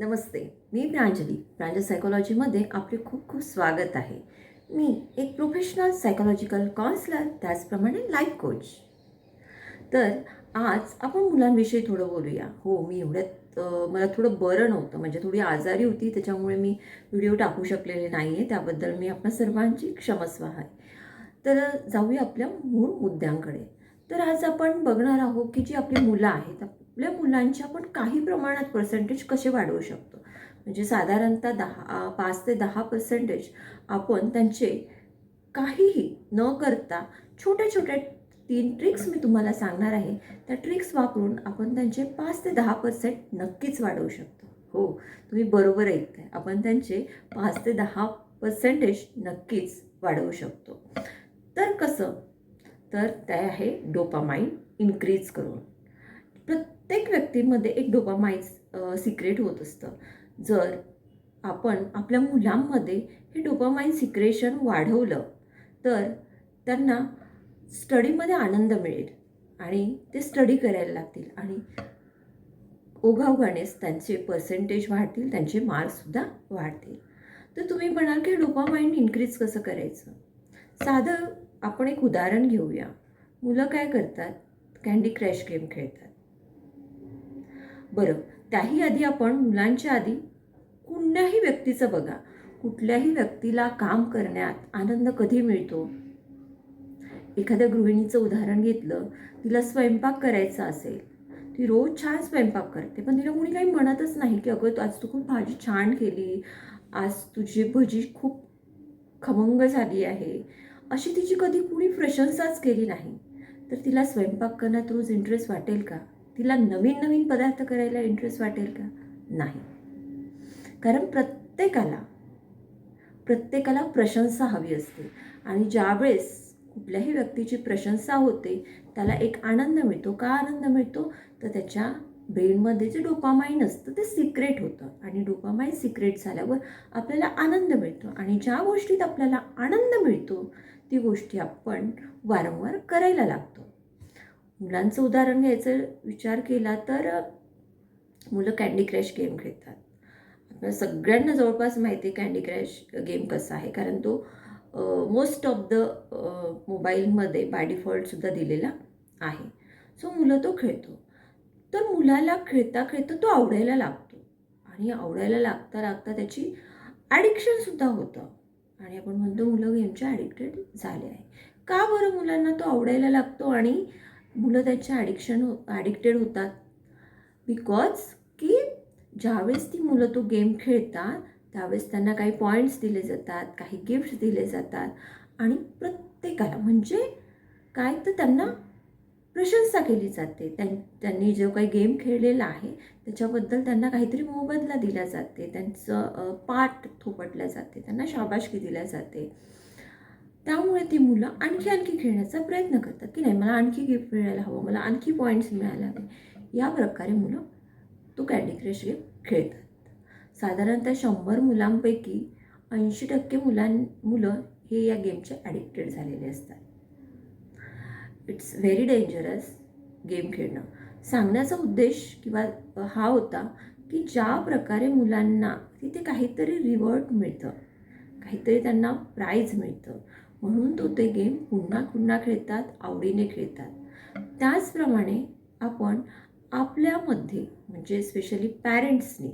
नमस्ते मी प्रांजली. प्रांजल सायकोलॉजीमध्ये आपले खूप खूप स्वागत आहे. मी एक प्रोफेशनल सायकोलॉजिकल काउन्सलर त्याचप्रमाणे लाईफ कोच तर आज आपण मुलांविषयी थोडं बोलूया. हो मी एवढ्यात मला थोडं बरं नव्हतं म्हणजे थोडी आजारी होती त्याच्यामुळे मी व्हिडिओ टाकू शकलेले नाही आहे त्याबद्दल मी आपल्या सर्वांची क्षमस्व आहे. तर जाऊया आपल्या मूळ मुद्द्यांकडे. तर आज आपण बघणार आहोत की जी आपली मुलं आहेत आपल्या मुलांचे आपण काही प्रमाणात पर्सेंटेज कसे वाढवू शकतो? म्हणजे साधारणतः दहा पाच ते दहा पर्सेंटेज आपण त्यांचे काहीही न करता छोट्या छोट्या तीन ट्रिक्स मी तुम्हाला सांगणार आहे. त्या ट्रिक्स वापरून आपण त्यांचे पाच ते दहा पर्सेंट नक्कीच वाढवू शकतो. हो तुम्ही बरोबर ऐकताय. आपण त्यांचे पाच ते दहा पर्सेंटेज नक्कीच वाढवू शकतो. तर कसं? तर ते आहे डोपामाइन इन्क्रीज करून. प्रत्येक व्यक्तीमध्ये एक डोपामाइन सिक्रेट होत असतं. जर आपण आपल्या मुलांमध्ये हे डोपामाइन सिक्रेशन वाढवलं तर त्यांना स्टडीमध्ये आनंद मिळेल आणि ते स्टडी करायला लागतील आणि ओघाओघानेच त्यांचे पर्सेंटेज वाढतील त्यांचे मार्क्ससुद्धा वाढतील. तर तुम्ही म्हणाल की डोपामाइन इन्क्रीज कसं करायचं? साधं आपण एक उदाहरण घेऊया. मुलं काय करतात? कॅन्डी क्रॅश गेम खेळतात. बरं त्याही आधी आपण मुलांच्या आधी कुठल्याही व्यक्तीचं बघा. कुठल्याही व्यक्तीला काम करण्यात आनंद कधी मिळतो? एखाद्या गृहिणीचं उदाहरण घेतलं तिला स्वयंपाक करायचा असेल ती रोज छान स्वयंपाक करते पण तिला कोणी काही म्हणतच नाही की अगं आज तू खूप भाजी छान केली आज तुझी भजी खूप खमंग झाली आहे अशी तिची कधी कुणी प्रशंसाच केली नाही. तर तिला स्वयंपाक करण्यात रोज इंटरेस्ट वाटेल का? तिला नवीन नवीन पदार्थ करायला इंटरेस्ट वाटेल का? नाही. कारण प्रत्येकाला प्रत्येकाला प्रशंसा हवी असते. आणि ज्यावेळेस कुठल्याही व्यक्तीची प्रशंसा होते त्याला एक आनंद मिळतो. का आनंद मिळतो? तर त्याच्या ब्रेनमध्ये जे डोपामाईन असतं ते सिक्रेट होतं. आणि डोपामाईन सिक्रेट झाल्यावर आपल्याला आनंद मिळतो. आणि ज्या गोष्टीत आपल्याला आनंद मिळतो ती गोष्टी आपण वारंवार करायला लागतो. मुलांचं उदाहरण घ्यायचं विचार केला तर मुलं कॅन्डी क्रॅश गेम खेळतात. आपल्या सगळ्यांना जवळपास माहिती आहे कॅन्डी क्रॅश गेम कसा आहे. कारण तो मोस्ट ऑफ द मोबाईलमध्ये बाय डिफॉल्टसुद्धा दिलेला आहे. सो मुलं तो खेळतो. तर मुलाला खेळता खेळता तो आवडायला लागतो. आणि आवडायला लागता लागता त्याची ॲडिक्शनसुद्धा होतं. आणि आपण म्हणतो मुलं गेमच्या ॲडिक्टेड झाले आहे. का बरं मुलांना तो आवडायला लागतो आणि मुलं त्याच्या ॲडिक्शन हो ॲडिक्टेड होतात? बिकॉज की ज्यावेळेस ती मुलं तो गेम खेळतात त्यावेळेस त्यांना काही पॉईंट्स दिले जातात काही गिफ्ट्स दिले जातात आणि प्रत्येकाला म्हणजे काय तर त्यांना प्रशंसा केली जाते. त्यां त्यांनी जो काही गेम खेळलेला आहे त्याच्याबद्दल त्यांना काहीतरी मोबदला दिला जाते. त्यांचं पाठ थोपटल्या जाते. त्यांना शाबाशकी दिल्या जाते. त्यामुळे ती मुलं आणखी आणखी खेळण्याचा प्रयत्न करतात. की नाही मला आणखी गिफ्ट मिळायला हवं मला आणखी पॉईंट्स मिळायला हवे. या प्रकारे मुलं तो कॅन्डी क्रश गेम खेळतात. साधारणतः शंभर मुलांपैकी ऐंशी टक्के मुलां मुलं हे या गेमचे ॲडिक्टेड झालेले असतात. इट्स व्हेरी डेंजरस गेम खेळणं. सांगण्याचा उद्देश किंवा हा होता की ज्या प्रकारे मुलांना तिथे काहीतरी रिवॉर्ड मिळतं काहीतरी त्यांना प्राईज मिळतं म्हणून तो ते गेम पुन्हा पुन्हा खेळतात आवडीने खेळतात. त्याचप्रमाणे आपण आपल्यामध्ये म्हणजे स्पेशली पॅरेंट्सनी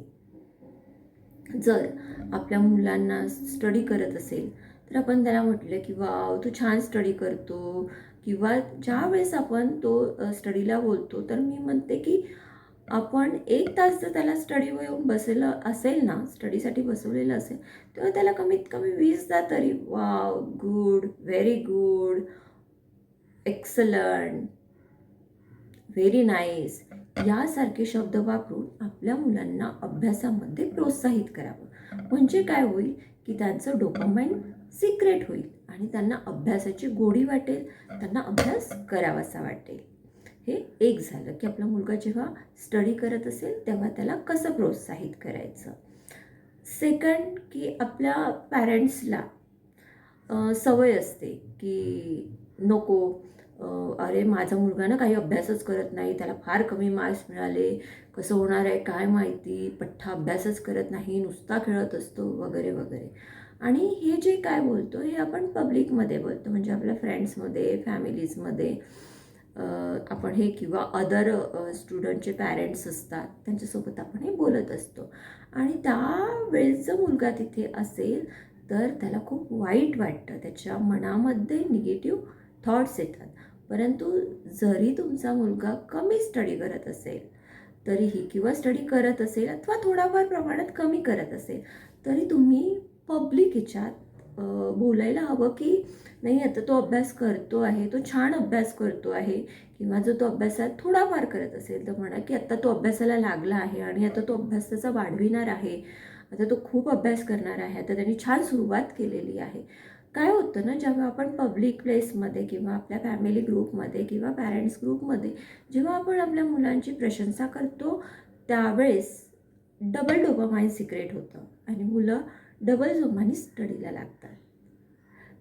जर आपल्या मुलांना स्टडी करत असेल तर आपण त्याला म्हटलं की वाव तू छान स्टडी करतो. किंवा ज्या वेळेस आपण तो स्टडीला बोलतो तर मी म्हणते की आपण एक तास जर त्याला स्टडीवर येऊन बसलेलं असेल ना स्टडीसाठी बसवलेलं असेल तेव्हा त्याला कमीत कमी वीसदा तरी wow good very good excellent very nice यासारखे शब्द वापरून आपल्या मुलांना अभ्यासामध्ये प्रोत्साहित करावं. म्हणजे काय होईल की त्यांचं डोपामाइन सिक्रेट होईल आणि त्यांना अभ्यासाची गोडी वाटेल त्यांना अभ्यास करावासा वाटेल. हे एक झालं की आपला मुलगा जेव्हा स्टडी करत असेल तेव्हा त्याला कसं प्रोत्साहित करायचं? सेकंड की आपल्या पॅरेंट्सला सवय असते की नको अरे माझा मुलगा ना काही अभ्यासच करत नाही त्याला फार कमी मार्क्स मिळाले कसं होणार आहे काय माहिती पठ्ठा अभ्यासच करत नाही नुसता खेळत असतो वगैरे वगैरे. आणि हे जे काय बोलतो हे आपण पब्लिकमध्ये बोलतो. म्हणजे आपल्या फ्रेंड्समध्ये फॅमिलीजमध्ये आपण हे किंवा अदर स्टुडंटचे पॅरेंट्स असतात त्यांच्यासोबत आपण हे बोलत असतो. आणि त्यावेळेस जर मुलगा तिथे असेल तर त्याला खूप वाईट वाटतं. त्याच्या मनामध्ये निगेटिव्ह थॉट्स येतात. परंतु जरी तुमचा मुलगा कमी स्टडी करत असेल तरीही किंवा स्टडी करत असेल अथवा थोडाफार प्रमाणात कमी करत असेल तरी तुम्ही पब्लिक ह्याच्यात बोलायला हवं की नाही आता तो अभ्यास करतो आहे तो छान अभ्यास करतो आहे किंवा जर तो अभ्यासात थोडाफार करत असेल तर म्हणा की आत्ता तो अभ्यासाला लागला आहे आणि आता तो अभ्यास त्याचा वाढविणार आहे. आता तो खूप अभ्यास करणार आहे. आता त्यांनी छान सुरुवात केलेली आहे. काय होतं ना जेव्हा आपण पब्लिक प्लेसमध्ये किंवा आपल्या फॅमिली ग्रुपमध्ये किंवा पॅरेंट्स ग्रुपमध्ये जेव्हा आपण आपल्या मुलांची प्रशंसा करतो त्यावेळेस डबल डोपामाइन सिक्रेट होतं. आणि मुलं डबल जोमाने स्टडीला लागतात.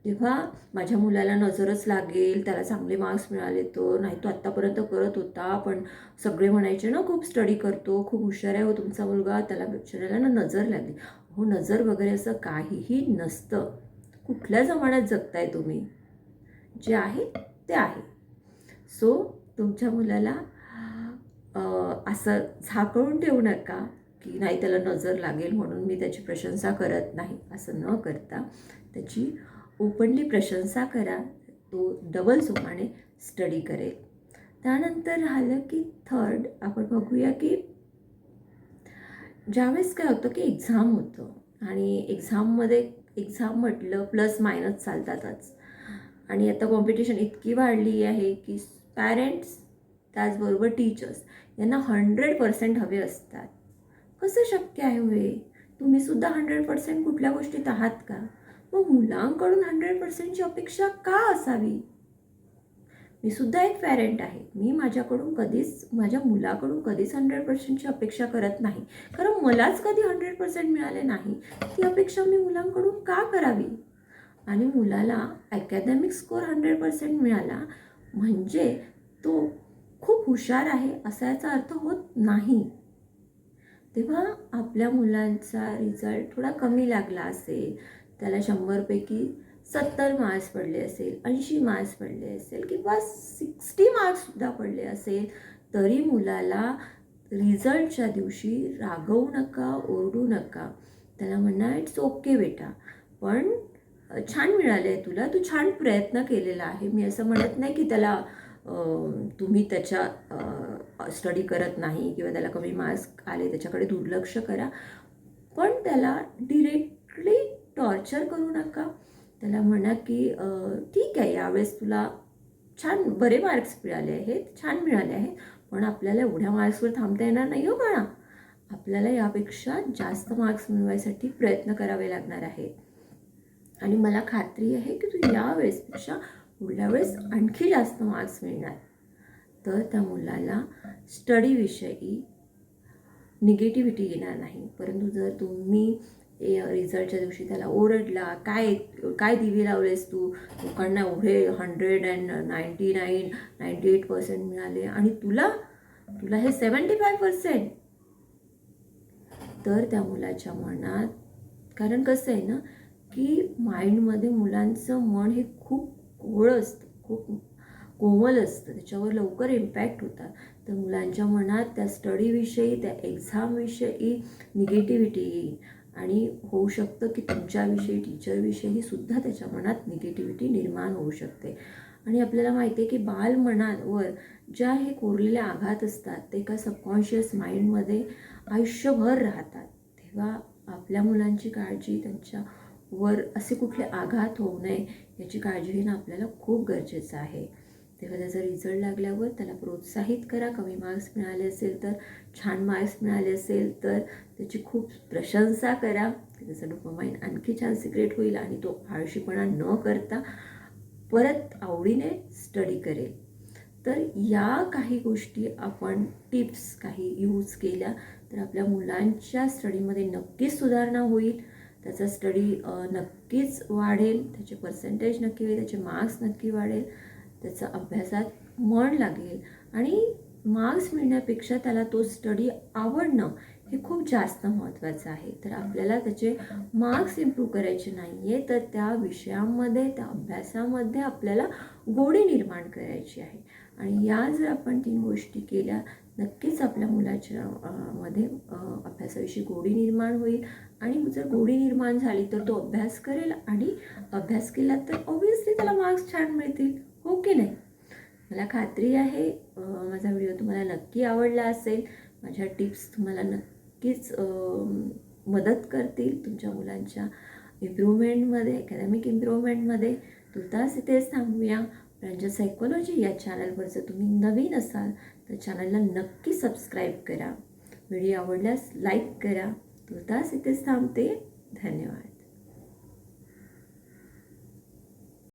तेव्हा माझ्या मुलाला नजरच लागेल त्याला चांगले मार्क्स मिळाले तो नाही तो आत्तापर्यंत करत होता पण सगळे म्हणायचे ना खूप स्टडी करतो खूप हुशार आहे हो तुमचा मुलगा. त्याला बिचाऱ्याला ना नजर लागली. हो नजर वगैरे असं काहीही नसतं. कुठल्या जमान्यात जगताय तुम्ही? जे आहे ते आहे. सो तुमच्या मुलाला असं झाकळून ठेवू नका. की नाही त्याला नजर लागेल म्हणून मी त्याची प्रशंसा करत नाही असं न करता त्याची ओपनली प्रशंसा करा तो डबल जोमाने स्टडी करेल. त्यानंतर राहिलं की थर्ड आपण बघूया की ज्यावेळेस काय होतं की एक्झाम होतं आणि एक्झाममध्ये एक्झाम म्हटलं प्लस मायनस चालतातच. आणि आता कॉम्पिटिशन इतकी वाढली आहे की पॅरेंट्स त्याचबरोबर टीचर्स यांना हंड्रेड पर्सेंट हवे असतात. कसं शक्य आहे होय तुम्ही सुद्धा हंड्रेड पर्सेंट कुठल्या गोष्टीत आहात का? मग मुलांकडून हंड्रेड पर्सेंटची अपेक्षा का असावी? मी सुद्धा एक पॅरेंट आहे. मी माझ्याकडून कधीच माझ्या मुलाकडून कधीच हंड्रेड पर्सेंटची अपेक्षा करत नाही. कारण मलाच कधी हंड्रेड पर्सेंट मिळाले नाही. ती अपेक्षा मी मुलांकडून का करावी? आणि मुलाला अकॅदमिक स्कोअर हंड्रेड पर्सेंट मिळाला म्हणजे तो खूप हुशार आहे असा याचा अर्थ होत नाही. तेव्हा आपल्या मुलांचा रिझल्ट थोडा कमी लागला असेल. त्याला शंभरपैकी सत्तर मार्क्स पडले असेल ऐंशी मार्क्स पडले असेल किंवा सिक्स्टी मार्क्ससुद्धा पडले असेल तरी मुलाला रिझल्टच्या दिवशी रागवू नका ओरडू नका. त्याला म्हणणार इट्स ओके बेटा. पण छान मिळाले आहे तुला. तू छान प्रयत्न केलेला आहे. मी असं म्हणत नाही की त्याला तुम्ही त्याच्या स्टडी करत नाही किंवा त्याला कमी मार्क्स आले त्याच्याकडे दुर्लक्ष करा. पण त्याला डिरेक्टली टॉर्चर करू नका. त्याला म्हणा की ठीक आहे यावेळेस तुला छान बरे मार्क्स मिळाले आहेत छान मिळाले आहेत पण आपल्याला एवढ्या मार्क्सवर थांबता येणार नाही हो बाळा. आपल्याला यापेक्षा जास्त मार्क्स मिळवायसाठी प्रयत्न करावे लागणार आहेत. आणि मला खात्री आहे की तू यावेळेसपेक्षा पुढल्या वेळेस आणखी जास्त मार्क्स मिळणार. तर त्या मुलाला स्टडीविषयी निगेटिव्हिटी येणार नाही. परंतु जर तुम्ही रिझल्टच्या दिवशी त्याला ओरडला काय काय दिवे लावलेस तू? लोकांना एवढे hundred and ninety nine ninety eight percent मिळाले आणि तुला तुला हे सेवन्टी फाय पर्सेंट तर त्या मुलाच्या मनात कारण कसं आहे ना की माइंडमध्ये मुलांचं मन हे खूप कोवळ असतं खूप कोमल असतं त्याच्यावर लवकर इम्पॅक्ट होतात. तर मुलांच्या मनात त्या स्टडीविषयी त्या एक्झामविषयी निगेटिव्हिटी येईल. आणि होऊ शकतं की तुमच्याविषयी टीचरविषयी सुद्धा त्याच्या मनात निगेटिव्हिटी निर्माण होऊ शकते. आणि आपल्याला माहिती आहे की बाल मनावर ज्या हे कोरलेले आघात असतात ते एका सबकॉन्शियस माइंडमध्ये आयुष्यभर राहतात. तेव्हा आपल्या मुलांची काळजी त्यांच्यावर असे कुठले आघात होऊ नये याची काळजी घेणं आपल्याला खूप गरजेचं आहे. तेव्हा त्याचा रिझल्ट लागल्यावर त्याला प्रोत्साहित करा. कमी मार्क्स मिळाले असेल तर छान मार्क्स मिळाले असेल तर त्याची खूप प्रशंसा करा. त्याचा डोपामाइन आणखी छान सिक्रेट होईल आणि तो आळशीपणा न करता परत आवडीने स्टडी करेल. तर या काही गोष्टी आपण टिप्स काही यूज केल्या तर आपल्या मुलांच्या स्टडीमध्ये नक्कीच सुधारणा होईल. त्याचा स्टडी नक्कीच वाढेल. त्याचे पर्सेंटेज नक्की होईल. त्याचे मार्क्स नक्की वाढेल. त्याचा अभ्यासात मन लागेल. आणि मार्क्स मिळण्यापेक्षा त्याला तो स्टडी आवडणं हे खूप जास्त महत्त्वाचं आहे. तर आपल्याला त्याचे मार्क्स इम्प्रूव्ह करायचे नाही आहे तर त्या विषयामध्ये त्या अभ्यासामध्ये आपल्याला गोडी निर्माण करायची आहे. आणि या जर आपण तीन गोष्टी केल्या नक्कीच आपल्या मुलाच्या मध्ये अभ्यासाविषयी गोडी निर्माण होईल. आणि जर गोडी निर्माण झाली तर तो अभ्यास करेल आणि अभ्यास केला तर ऑब्वियसली त्याला मार्क्स छान मिळतील. हो की नाही. मला खात्री आहे माझा व्हिडिओ तुम्हाला नक्की आवडला असेल. माझ्या टिप्स तुम्हाला नक्कीच मदत करतील तुमच्या मुलांच्या इम्प्रूव्हमेंटमध्ये अकॅडमिक इम्प्रूव्हमेंटमध्ये. तुर्तास इथेच थांबूया. प्रांजल सायकोलॉजी या चॅनलवर जर तुम्ही नवीन असाल तर चॅनलला नक्की सबस्क्राईब करा. व्हिडिओ आवडल्यास लाईक करा. तुर्तास इथेच थांबते. धन्यवाद.